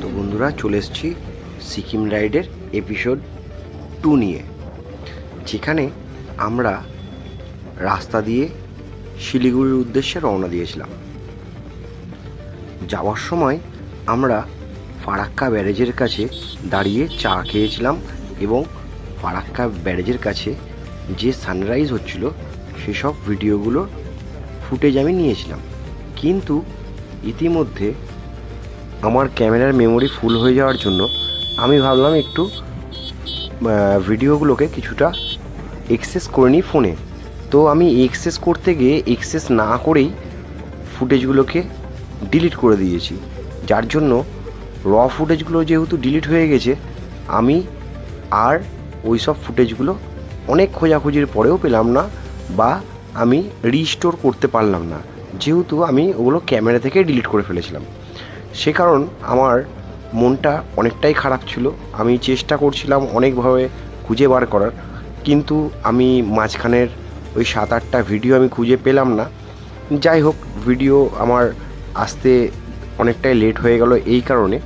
তো বন্ধুরা, চলে এসেছি সিকিম রাইডের এপিসোড টু নিয়ে, যেখানে আমরা রাস্তা দিয়ে শিলিগুড়ির উদ্দেশ্যে রওনা দিয়েছিলাম। যাওয়ার সময় আমরা ফারাক্কা ব্যারেজের কাছে দাঁড়িয়ে চা খেয়েছিলাম এবং ফারাক্কা ব্যারেজের কাছে যে সানরাইজ হচ্ছিল, সেসব ভিডিওগুলো ফুটেজ আমি নিয়েছিলাম। কিন্তু ইতিমধ্যে আমার ক্যামেরার মেমোরি ফুল হয়ে যাওয়ার জন্য আমি ভাবলাম একটু ভিডিওগুলোকে কিছুটা এক্সেস করে নিই ফোনে তো আমি এক্সেস করতে গিয়ে এক্সেস না করেই ফুটেজগুলোকে ডিলিট করে দিয়েছি। যার জন্য র ফুটেজগুলো যেহেতু ডিলিট হয়ে গেছে, আমি আর ওই সব ফুটেজগুলো অনেক খোঁজাখুঁজির পরেও পেলাম না বা আমি রিস্টোর করতে পারলাম না। যেহেতু আমি ওগুলো ক্যামেরা থেকে ডিলিট করে ফেলেছিলাম। সে কারণ আমার মনটা অনেকটাই খারাপ ছিল। আমি চেষ্টা করছিলাম অনেকভাবে খুঁজে বার করার কিন্তু আমি মাঝখানের ওই সাত আটটা ভিডিও আমি খুঁজে পেলাম না। যাই হোক ভিডিও আমার আসতে অনেকটাই লেট হয়ে গেল এই কারণে।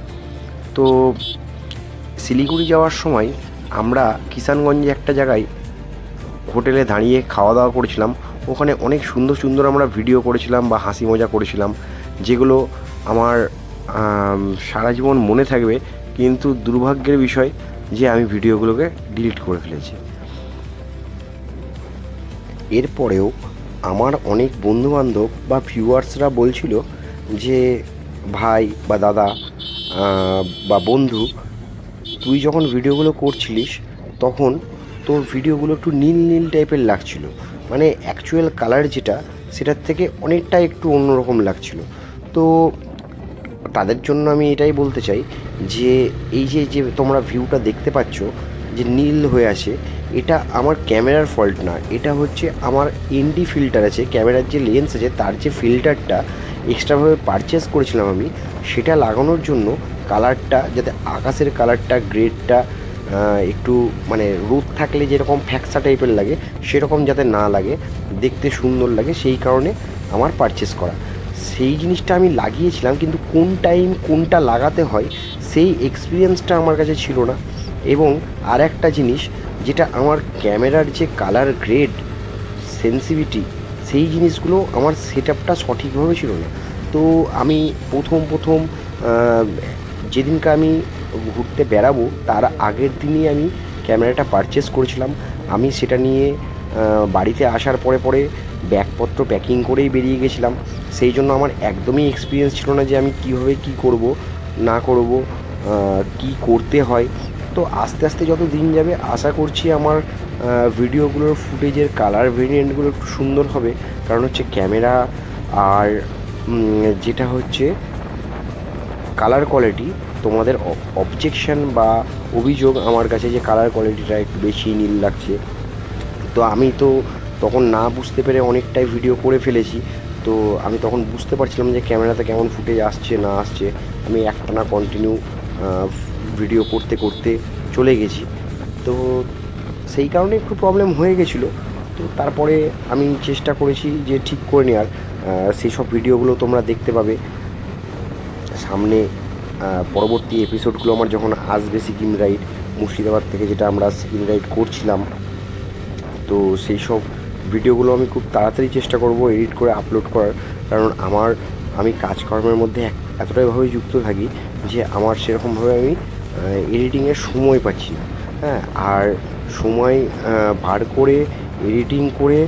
তো শিলিগুড়ি যাওয়ার সময় আমরা কিষানগঞ্জে একটা জায়গায় হোটেলে দাঁড়িয়ে খাওয়া দাওয়া করেছিলাম। ওখানে অনেক সুন্দর সুন্দর আমরা ভিডিও করেছিলাম বা হাসি মজা করেছিলাম যেগুলো আমার আম, সারা জীবন মনে থাকবে, কিন্তু দুর্ভাগ্যের বিষয় যে আমি ভিডিওগুলোকে ডিলিট করে ফেলেছি। এরপরেও আমার অনেক বন্ধুবান্ধব বা ভিউয়ার্সরা বলছিল যে, ভাই বা দাদা বা বন্ধু, তুই যখন ভিডিওগুলো করছিলিস, তখন তোর ভিডিওগুলো একটু নীল নীল টাইপের লাগছিল। মানে অ্যাকচুয়াল কালার যেটা, সেটার থেকে অনেকটা একটু অন্যরকম লাগছিল। তো তাদের জন্য আমি এটাই বলতে চাই যে এই যে যে তোমরা ভিউটা দেখতে পাচ্ছ যে নীল হয়ে আছে, এটা আমার ক্যামেরার ফল্ট না। এটা হচ্ছে আমার এনডি ফিল্টার আছে, ক্যামেরার যে লেন্স আছে, তার যে ফিল্টারটা এক্সট্রাভাবে পারচেস করেছিলাম আমি, সেটা লাগানোর জন্য কালারটা যাতে আকাশের কালারটা গ্রেডটা একটু মানে রোদ থাকলে যেরকম ফ্যাক্সা টাইপের লাগে, সেরকম যাতে না লাগে, দেখতে সুন্দর লাগে, সেই কারণে আমার পারচেস করা। সেই জিনিসটা আমি লাগিয়েছিলাম, কিন্তু কোন টাইম কোনটা লাগাতে হয়, সেই এক্সপিরিয়েন্সটা আমার কাছে ছিল না। এবং আর একটা জিনিস, যেটা আমার ক্যামেরার যে কালার গ্রেড সেন্সিভিটি সেই জিনিসগুলো আমার সেট আপটা সঠিকভাবে ছিল না। তো আমি প্রথম প্রথম যেদিনকে আমি ঘুরতে বেরাবো তার আগের দিনই আমি ক্যামেরাটা পারচেস করেছিলাম। আমি সেটা নিয়ে বাড়িতে আসার পরে পরে ব্যাগপত্র প্যাকিং করেই বেরিয়ে গেছিলাম। সেই জন্য আমার একদমই এক্সপিরিয়েন্স ছিল না যে আমি কীভাবে কী করব, না করব কি করতে হয়। তো আস্তে আস্তে যত দিন যাবে, আশা করছি আমার ভিডিওগুলোর ফুটেজের কালার ভেরিয়েন্টগুলো একটু সুন্দর হবে। কারণ হচ্ছে ক্যামেরা আর যেটা হচ্ছে কালার কোয়ালিটি তোমাদের অবজেকশন বা অভিযোগ আমার কাছে যে কালার কোয়ালিটিটা একটু বেশি নীল লাগছে। তো আমি তো তখন না বুঝতে পেরে অনেকটাই ভিডিও করে ফেলেছি। তো আমি তখন বুঝতে পারছিলাম যে ক্যামেরাতে কেমন ফুটেজ আসছে, না আসছে। আমি একটানা কন্টিনিউ ভিডিও করতে করতে চলে গেছি। তো সেই কারণে একটু প্রবলেম হয়ে গেছিল। তো তারপরে আমি চেষ্টা করেছি যে ঠিক করে নেওয়ার। সেই সব ভিডিওগুলো তোমরা দেখতে পাবে। সামনে পরবর্তী এপিসোডগুলো আমার যখন আসবে সিকিম রাইড মুর্শিদাবাদ থেকে যেটা আমরা সিকিম রাইড করছিলাম, তো সেই সব ভিডিওগুলো আমি খুব তাড়াতাড়ি চেষ্টা করব এডিট করে আপলোড করার। কারণ আমার, আমি কাজকর্মের মধ্যে এতটাইভাবে যুক্ত থাকি যে আমার সেরকমভাবে আমি এডিটিংয়ের সময় পাচ্ছি না। হ্যাঁ আর সময় বার করে এডিটিং করে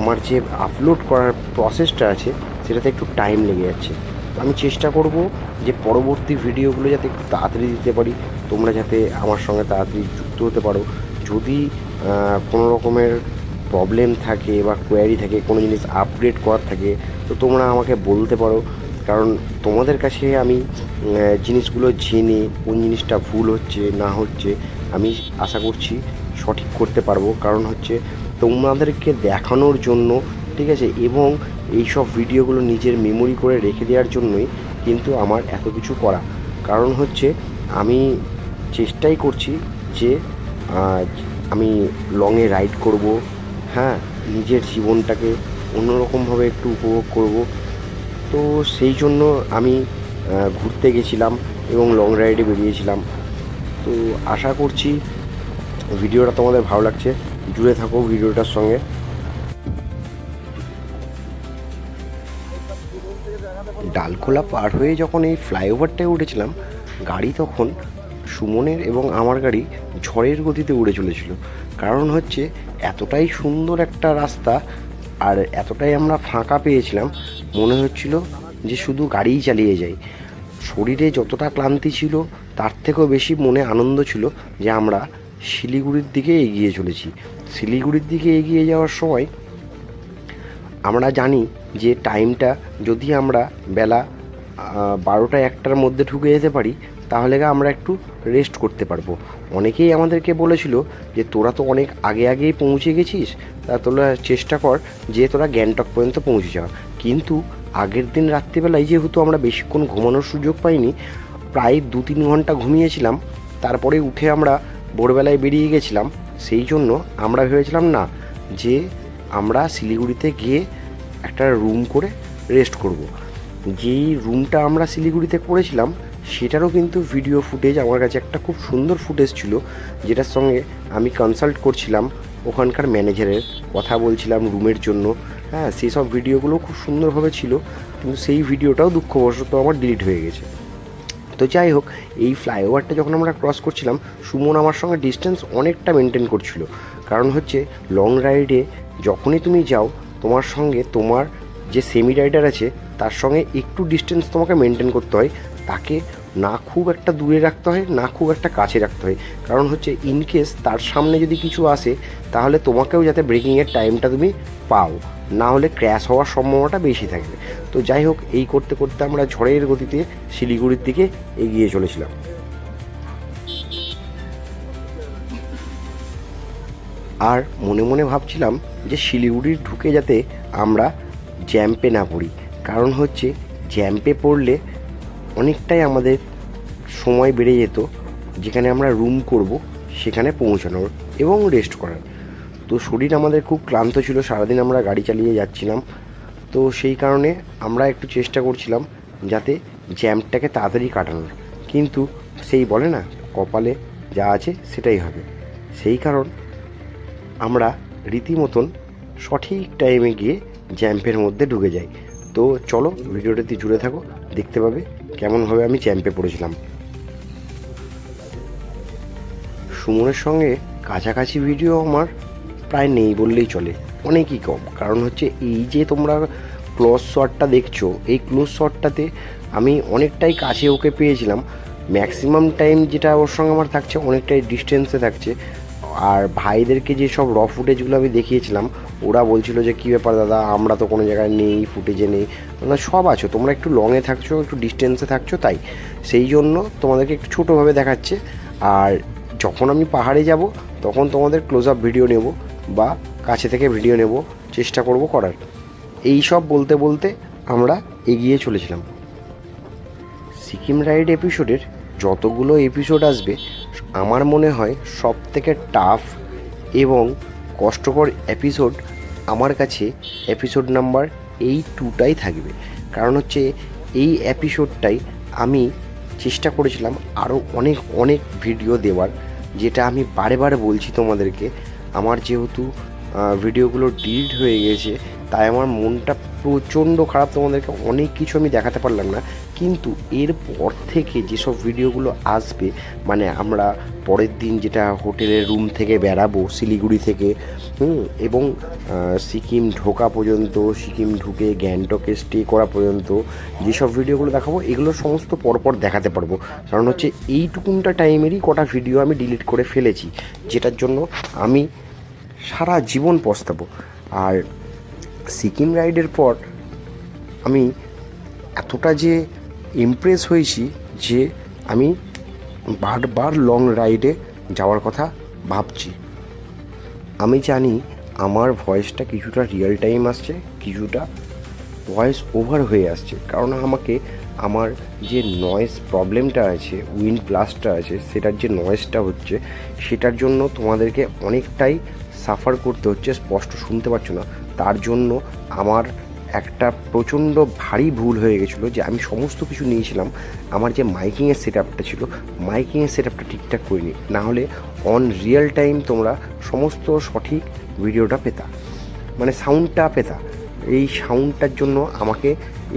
আমার যে আপলোড করার প্রসেসটা আছে, সেটাতে একটু টাইম লেগে যাচ্ছে। আমি চেষ্টা করব যে পরবর্তী ভিডিওগুলো যাতে একটু তাড়াতাড়ি দিতে পারি, তোমরা যাতে আমার সঙ্গে তাড়াতাড়ি যুক্ত হতে পারো। যদি কোনো রকমের প্রবলেম থাকে বা কোয়ারি থাকে, কোনো জিনিস আপগ্রেড করার থাকে, তো তোমরা আমাকে বলতে পারো। কারণ তোমাদের কাছে আমি জিনিসগুলো জেনে কোন জিনিসটা ভুল হচ্ছে, না হচ্ছে, আমি আশা করছি সঠিক করতে পারব। কারণ হচ্ছে তোমাদেরকে দেখানোর জন্য, ঠিক আছে, এবং এই সব ভিডিওগুলো নিজের মেমোরি করে রেখে দেওয়ার জন্যই কিন্তু আমার এত কিছু করা। কারণ হচ্ছে আমি চেষ্টাই করছি যে আমি লংয়ে রাইড করব হ্যাঁ নিজের জীবনটাকে অন্যরকমভাবে একটু উপভোগ করব। তো সেই জন্য আমি ঘুরতে গেছিলাম এবং লং রাইডে বেরিয়েছিলাম। তো আশা করছি ভিডিওটা তোমাদের ভালো লাগছে। জুড়ে থাকো ভিডিওটার সঙ্গে। ডালখোলা পার হয়ে যখন এই ফ্লাইওভারটায় উঠেছিলাম, গাড়ি তখন সুমনের এবং আমার গাড়ি ঝড়ের গতিতে উড়ে চলেছিল। কারণ হচ্ছে, এতটাই সুন্দর একটা রাস্তা আর এতটাই আমরা ফাঁকা পেয়েছিলাম, মনে হচ্ছিল যে শুধু গাড়িই চালিয়ে যাই। শরীরে যতটা ক্লান্তি ছিল, তার থেকেও বেশি মনে আনন্দ ছিল যে আমরা শিলিগুড়ির দিকে এগিয়ে চলেছি। শিলিগুড়ির দিকে এগিয়ে যাওয়ার সময় আমরা জানি যে টাইমটা যদি আমরা বেলা বারোটা একটার মধ্যে ঢুকে যেতে পারি, তাহলে আমরা একটু রেস্ট করতে পারব অনেকেই আমাদেরকে বলেছিল যে, তোরা তো অনেক আগে আগেই পৌঁছে গেছিস, তা তোরা চেষ্টা কর যে তোরা গ্যাংটক পর্যন্ত পৌঁছে যাওয়া কিন্তু আগের দিন রাত্রিবেলায় যেহেতু আমরা বেশিক্ষণ ঘুমানোর সুযোগ পাইনি, প্রায় দু তিন ঘণ্টা ঘুমিয়েছিলাম, তারপরে উঠে আমরা ভোরবেলায় বেরিয়ে গেছিলাম, সেই জন্য আমরা ভেবেছিলাম না যে আমরা শিলিগুড়িতে গিয়ে একটা রুম করে রেস্ট করব। যেই রুমটা আমরা শিলিগুড়িতে করেছিলাম সেটারও কিন্তু ভিডিও ফুটেজ আমার কাছে একটা খুব সুন্দর ফুটেজ ছিল, যেটার সঙ্গে আমি কনসাল্ট করছিলাম ওখানকার ম্যানেজারের কথা বলছিলাম রুমের জন্য। হ্যাঁ সেই সব ভিডিওগুলো খুব সুন্দরভাবে ছিল, কিন্তু সেই ভিডিওটাও দুঃখবশত আমার ডিলিট হয়ে গেছে। তো যাই হোক, এই ফ্লাইওভারটা যখন আমরা ক্রস করছিলাম, সুমন আমার সঙ্গে ডিস্টেন্স অনেকটা মেনটেন করছিল। কারণ হচ্ছে লং রাইডে যখনই তুমি যাও, তোমার সঙ্গে তোমার যে সেমি রাইডার আছে, তার সঙ্গে একটু ডিস্টেন্স তোমাকে মেনটেন করতে হয়। তাকে না খুব একটা দূরে রাখতে হয়, না খুব একটা কাছে রাখতে হয়। কারণ হচ্ছে ইনকেস তার সামনে যদি কিছু আসে, তাহলে তোমাকেও যাতে ব্রেকিংয়ের টাইমটা তুমি পাও। না হলে ক্র্যাশ হওয়ার সম্ভাবনাটা বেশি থাকবে। তো যাই হোক, এই করতে করতে আমরা ঝড়ের গতিতে শিলিগুড়ির দিকে এগিয়ে চলেছিলাম। আর মনে মনে ভাবছিলাম যে শিলিগুড়ির ঢুকে যাতে আমরা জ্যাম্পে না পড়ি। কারণ হচ্ছে জ্যাম্পে পড়লে অনেকটাই আমাদের সময় বেড়ে যেত যেখানে আমরা রুম করব, সেখানে পৌঁছানোর এবং রেস্ট করার। তো শরীর আমাদের খুব ক্লান্ত ছিল, সারাদিন আমরা গাড়ি চালিয়ে যাচ্ছিলাম। তো সেই কারণে আমরা একটু চেষ্টা করছিলাম যাতে জ্যামটাকে তাড়াতাড়ি কাটানোর। কিন্তু সেই বলে না, কপালে যা আছে সেটাই হবে। সেই কারণ আমরা রীতিমতন সঠিক টাইমে গিয়ে জ্যাম্পের মধ্যে ঢুকে যাই। তো চলো, ভিডিওটাতে জুড়ে থাকো, দেখতে পাবে কেমনভাবে আমি চ্যাম্পে পড়েছিলাম। সুমনের সঙ্গে কাছাকাছি ভিডিও আমার প্রায় নেই বললেই চলে, অনেকই কম। কারণ হচ্ছে এই যে তোমরা ক্লোজ শটটা দেখছ, এই ক্লোজ শটটাতে আমি অনেকটাই কাছে ওকে পেয়েছিলাম। ম্যাক্সিমাম টাইম যেটা ওর সঙ্গে আমার থাকছে, অনেকটাই ডিস্টেন্সে থাকছে। আর ভাইদেরকে যে সব র ফুটেজগুলো আমি দেখিয়েছিলাম, ওরা বলছিল যে, কী ব্যাপার দাদা, আমরা তো কোনো জায়গায় নেই ফুটেজে নেই। না সব আছো, তোমরা একটু লংয়ে থাকছো, একটু ডিস্টেন্সে থাকছো, তাই। সেই জন্য তোমাদেরকে একটু ছোটোভাবে দেখাচ্ছে। আর যখন আমি পাহাড়ে যাব, তখন তোমাদের ক্লোজ আপ ভিডিও নেব বা কাছে থেকে ভিডিও নেব, চেষ্টা করব করার। এই সব বলতে বলতে আমরা এগিয়ে চলেছিলাম। সিকিম রাইড এপিসোডের যতগুলো এপিসোড আসবে আমার মনে হয় সব থেকে টাফ এবং কষ্টকর এপিসোড আমার কাছে এপিসোড নাম্বার এই টুটাই থাকবে। কারণ হচ্ছে এই এপিসোডটাই আমি চেষ্টা করেছিলাম আরও অনেক অনেক ভিডিও দেওয়ার, যেটা আমি বারে বারে বলছি তোমাদেরকে, আমার যেহেতু ভিডিওগুলো ডিলিট হয়ে গেছে, তাই আমার মনটা প্রচণ্ড খারাপ তোমাদেরকে, অনেক কিছু আমি দেখাতে পারলাম না। কিন্তু এরপর থেকে যেসব ভিডিওগুলো আসবে মানে আমরা পরের দিন যেটা হোটেলের রুম থেকে বেরাবো শিলিগুড়ি থেকে হুম, এবং সিকিম ঢোকা পর্যন্ত সিকিম ঢুকে গ্যাংটকে স্টে করা পর্যন্ত যেসব ভিডিওগুলো দেখাবো এগুলো সমস্ত পরপর দেখাতে পারব। কারণ হচ্ছে এইটুকুনটা টাইমেরই কটা ভিডিও আমি ডিলিট করে ফেলেছি যেটার জন্য আমি সারা জীবন পস্তাবো। আর সিকিম রাইডের পর আমি এতটা যে ইমপ্রেস হয়েছি যে আমি বারবার লং রাইডে যাওয়ার কথা ভাবছি। আমি জানি আমার ভয়েসটা কিছুটা রিয়েল টাইম আসছে, কিছুটা ভয়েস ওভার হয়ে আসছে। কারণ আমাকে আমার যে নয়েস প্রবলেমটা আছে উইন্ড ব্লাস্টটা আছে, সেটার যে নয়েসটা হচ্ছে, সেটার জন্য তোমাদেরকে অনেকটাই সাফার করতে হচ্ছে, স্পষ্ট শুনতে পাচ্ছ না। তার জন্য আমার একটা প্রচণ্ড ভারী ভুল হয়ে গেছিল যে আমি সমস্ত কিছু নিয়েছিলাম। আমার যে মাইকিংয়ের সেট আপটা ছিল, মাইকিংয়ের সেট আপটা ঠিকঠাক করিনি। না হলে অন রিয়েল টাইম তোমরা সমস্ত সঠিক ভিডিওটা পেতা। মানে সাউন্ডটা পেতা। এই সাউন্ডটার জন্য আমাকে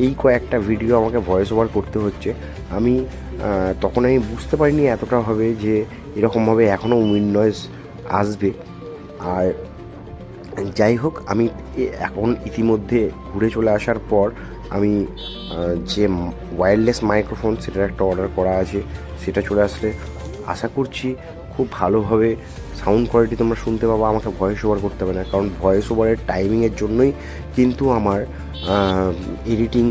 এই কয়েকটা ভিডিও আমাকে ভয়েস ওভার করতে হচ্ছে। আমি তখন আমি বুঝতে পারিনি এতটা হবে যে এরকমভাবে এখনও উইন্ড আসবে। আর যাই হোক, আমি এখন ইতিমধ্যে ঘুরে চলে আসার পর আমি যে ওয়্যারলেস মাইক্রোফোন সেটার একটা অর্ডার করা আছে, সেটা চলে আসলে আশা করছি খুব ভালোভাবে সাউন্ড কোয়ালিটি তোমরা শুনতে পাবো, আমাকে ভয়েস ওভার করতে হবে না। কারণ ভয়েস ওভারের টাইমিংয়ের জন্যই কিন্তু আমার এডিটিং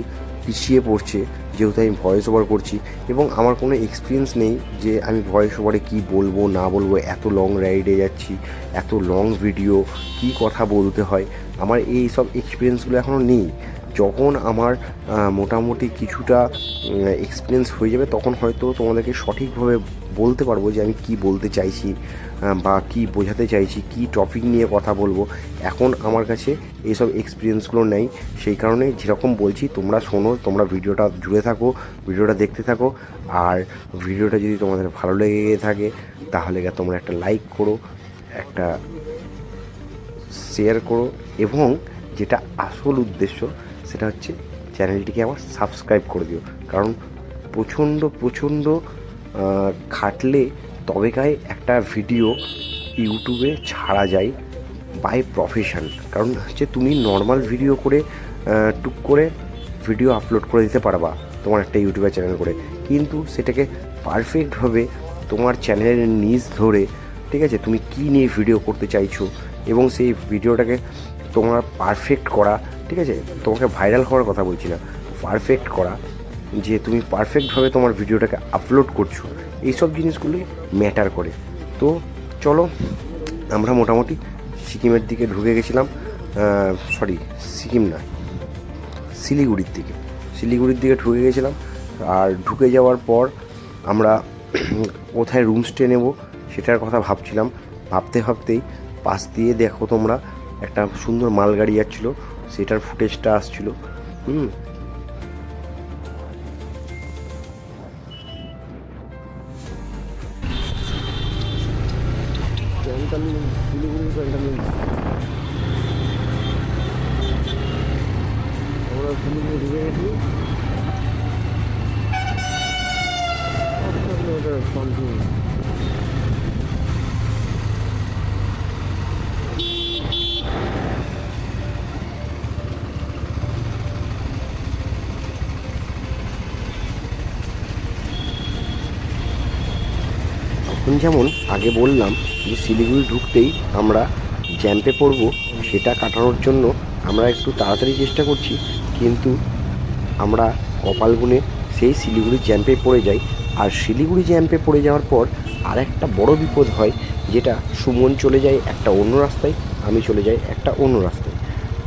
পিছিয়ে পড়ছে। যেহেতু আমি ভয়েস ওভার করছি এবং আমার কোনো এক্সপিরিয়েন্স নেই যে আমি ভয়েস ওভারে কী বলব, না বলব, এত লং রাইডে যাচ্ছি, এত লং ভিডিও কী কথা বলতে হয়, আমার এই সব এক্সপিরিয়েন্সগুলো এখনও নেই। যখন আমার মোটামুটি কিছুটা এক্সপিরিয়েন্স হয়ে যাবে, তখন হয়তো তোমাদেরকে সঠিকভাবে বলতে পারব যে আমি কি বলতে চাইছি। বা কি বোঝাতে চাইছি, কি টপিক নিয়ে কথা বলব, এখন আমার কাছে এইসব এক্সপিরিয়েন্সগুলো নেই। সেই কারণে যেরকম বলছি, তোমরা শোনো, তোমরা ভিডিওটা জুড়ে থাকো, ভিডিওটা দেখতে থাকো। আর ভিডিওটা যদি তোমাদের ভালো লেগে থাকে, তাহলে তোমরা একটা লাইক করো, একটা শেয়ার করো। এবং যেটা আসল উদ্দেশ্য, সেটা হচ্ছে চ্যানেলটিকে আমার সাবস্ক্রাইব করে দিও। কারণ প্রচণ্ড প্রচণ্ড খাটলে তবে গায়ে একটা ভিডিও ইউটিউবে ছাড়া যায় বাই প্রফেশন কারণ হচ্ছে তুমি নর্মাল ভিডিও করে টুক করে ভিডিও আপলোড করে দিতে পারবা তোমার একটা ইউটিউবের চ্যানেল করে। কিন্তু সেটাকে পারফেক্টভাবে তোমার চ্যানেলের নিজ ধরে, ঠিক আছে, তুমি কী নিয়ে ভিডিও করতে চাইছো এবং সেই ভিডিওটাকে তোমার পারফেক্ট করা, ঠিক আছে, তোমাকে ভাইরাল হওয়ার কথা বলছি না পারফেক্ট করা, যে তুমি পারফেক্টভাবে তোমার ভিডিওটাকে আপলোড করছ। এইসব জিনিসগুলোই ম্যাটার করে। তো চলো, আমরা মোটামুটি সিকিমের দিকে ঢুকে গেছিলাম সরি সিকিম না, শিলিগুড়ির দিকে। শিলিগুড়ির দিকে ঢুকে গেছিলাম, আর ঢুকে যাওয়ার পর আমরা কোথায় রুম স্টে নেব সেটার কথা ভাবছিলাম। ভাবতে ভাবতেই পাশ দিয়ে দেখো তোমরা, একটা সুন্দর মালগাড়ি যাচ্ছিল, সেটার ফুটেজটা আসছিল। হুম সামথিং এখন যেমন আগে বললাম যে শিলিগুড়ি ঢুকতেই আমরা জ্যাম্পে পড়ব, সেটা কাটানোর জন্য আমরা একটু তাড়াতাড়ি চেষ্টা করছি, কিন্তু আমরা কপাল গুনে সেই শিলিগুড়ি জ্যাম্পে পড়ে যাই আর শিলিগুড়ি জ্যাম্পে পড়ে যাওয়ার পর আর একটা বড় বিপদ হয়, যেটা সুমন চলে যায় একটা অন্য রাস্তায়, আমি চলে যাই একটা অন্য রাস্তায়।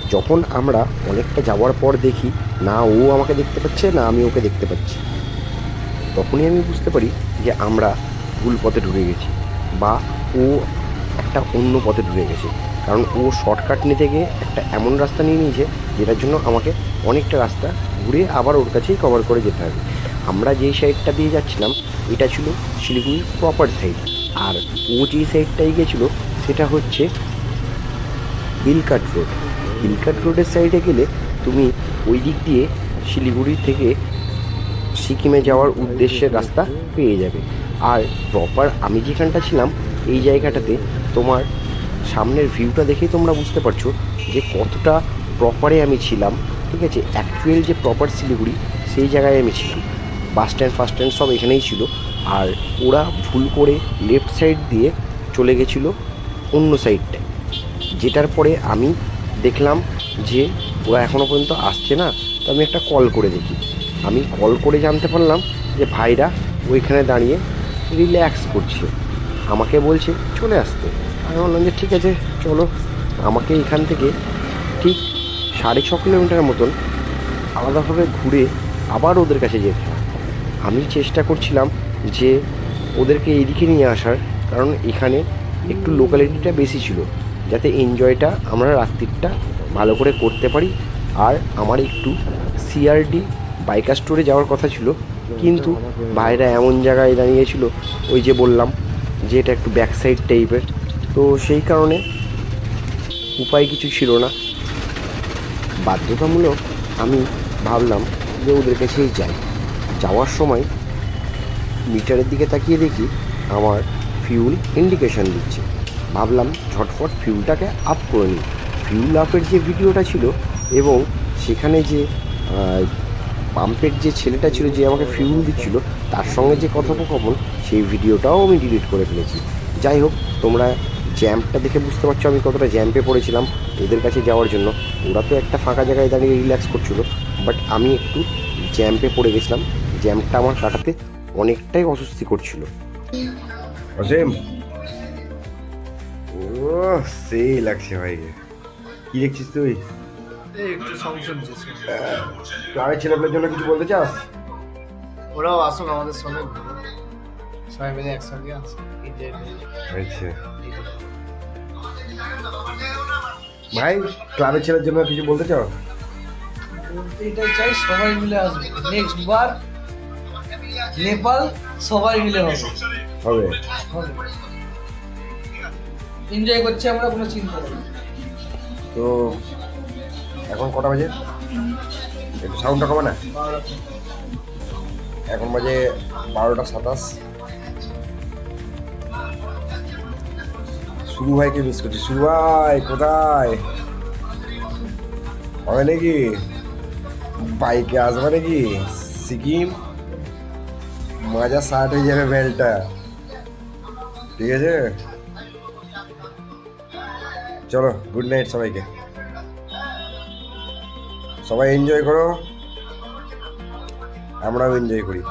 যখন আমরা অনেকটা যাওয়ার পর দেখি, না ও আমাকে দেখতে পাচ্ছে, না আমি ওকে দেখতে পাচ্ছি। তখনই আমি বুঝতে পারি যে আমরা ভুল পথে ঢুকে গেছি বা ও একটা অন্য পথে ঢুকে গেছে। কারণ ও শর্টকাট নিতে গিয়ে একটা এমন রাস্তা নিয়ে নিয়েছে, যেটার জন্য আমাকে অনেকটা রাস্তা ঘুরে আবার ওর কাছেই কভার করে যেতে হবে। আমরা যেই সাইডটা দিয়ে যাচ্ছিলাম, এটা ছিল শিলিগুড়ির প্রপার সাইড আর ও যেই সাইডটাই গেছিল, সেটা হচ্ছে হিলকাট রোড হিলকাট রোডের সাইডে গেলে তুমি ওই দিক দিয়ে শিলিগুড়ি থেকে সিকিমে যাওয়ার উদ্দেশ্যের রাস্তা পেয়ে যাবে। আর প্রপার আমি যেখানটা ছিলাম, এই জায়গাটাতে তোমার সামনের ভিউটা দেখেই তোমরা বুঝতে পারছ যে কতটা প্রপারে আমি ছিলাম, ঠিক আছে? অ্যাকচুয়াল যে প্রপার শিলিগুড়ি, সেই জায়গায় আমি ছিলাম। বাস স্ট্যান্ড ফার্স্ট স্ট্যান্ড সব এখানেই ছিল। আর ওরা ভুল করে লেফট সাইড দিয়ে চলে গেছিল অন্য সাইডটায় যেটার পরে আমি দেখলাম যে ওরা এখনও পর্যন্ত আসছে না, তো আমি একটা কল করে দেখি। আমি কল করে জানতে পারলাম যে ভাইরা ওইখানে দাঁড়িয়ে রিল্যাক্স করছে আমাকে বলছে, চলে আসতে। আমি বললাম যে, ঠিক আছে, চলো। আমাকে এখান থেকে ঠিক সাড়ে ছ কিলোমিটার মতন আলাদাভাবে ঘুরে আবার ওদের কাছে যেতে হয়। আমি চেষ্টা করছিলাম যে ওদেরকে এইদিকে নিয়ে আসার, কারণ এখানে একটু লোকালিটিটা বেশি ছিল, যাতে এনজয়টা আমরা রাত্রিটা ভালো করে করতে পারি। আর আমার একটু সিআরডি বাইকার স্টোরে যাওয়ার কথা ছিল, কিন্তু ভাইরা এমন জায়গায় দাঁড়িয়েছিল, ওই যে বললাম যে এটা একটু ব্যাক সাইড টাইপের তো সেই কারণে উপায় কিছু ছিল না। বাধ্যতামূলক আমি ভাবলাম যে ওদের কাছেই যাই। যাওয়ার সময় মিটারের দিকে তাকিয়ে দেখি আমার ফিউল ইন্ডিকেশন দিচ্ছে। ভাবলাম ঝটফট ফিউলটাকে আপ করে নিই। ফিউল আপের যে ভিডিওটা ছিল এবং সেখানে যে পাম্পের যে ছেলেটা ছিল যে আমাকে ফিউল দিচ্ছিল, তার সঙ্গে যে কথোপকথন, সেই ভিডিওটাও আমি ডিলিট করে ফেলেছি। যাই হোক, তোমরা জ্যাম্পটা দেখে বুঝতে পারছ আমি কতটা জ্যাম্পে পড়েছিলাম ওদের কাছে যাওয়ার জন্য। ওরা তো একটা ফাঁকা জায়গায় দাঁড়িয়ে রিল্যাক্স করছিল বাট আমি একটু জ্যাম্পে পড়ে গেছিলাম। জ্যাম্পটা আমার কাটাতে অনেকটাই অস্বস্তি করছিল। অসীম। ও সেই লাগছে ভাই কি দেখছিস তুই? একটু ক্লাবের ছেলেপেলের জন্য কিছু বলতে চাস? ওরাও আসুক আমাদের সঙ্গে। সবাই মিলে একসঙ্গে আসুক আচ্ছা। ভাই ক্লাবের ছেলের জন্য কিছু বলতে চাও? বলতে এটাই চাই সবাই মিলে আসবে নেক্সট বার নেপাল সবাই মিলে হবে। হবে। এনজয় করছি আমরা কোনো চিন্তা নেই। তো এখন কটা বাজে? একটু সাউন্ডটা কমে না? এখন বাজে বারোটা সাতাশ। শুরু ভাইকে মিস করছি? শুরু ভাই কোথায়? হবে নাকি? বাইকে আসবে নাকি? সিকিম? মাজা শার্ট হয়ে যাবে বেলটা ঠিক আছে চলো গুড নাইট সবাইকে সবাই এনজয় করো আমরাও এনজয় করি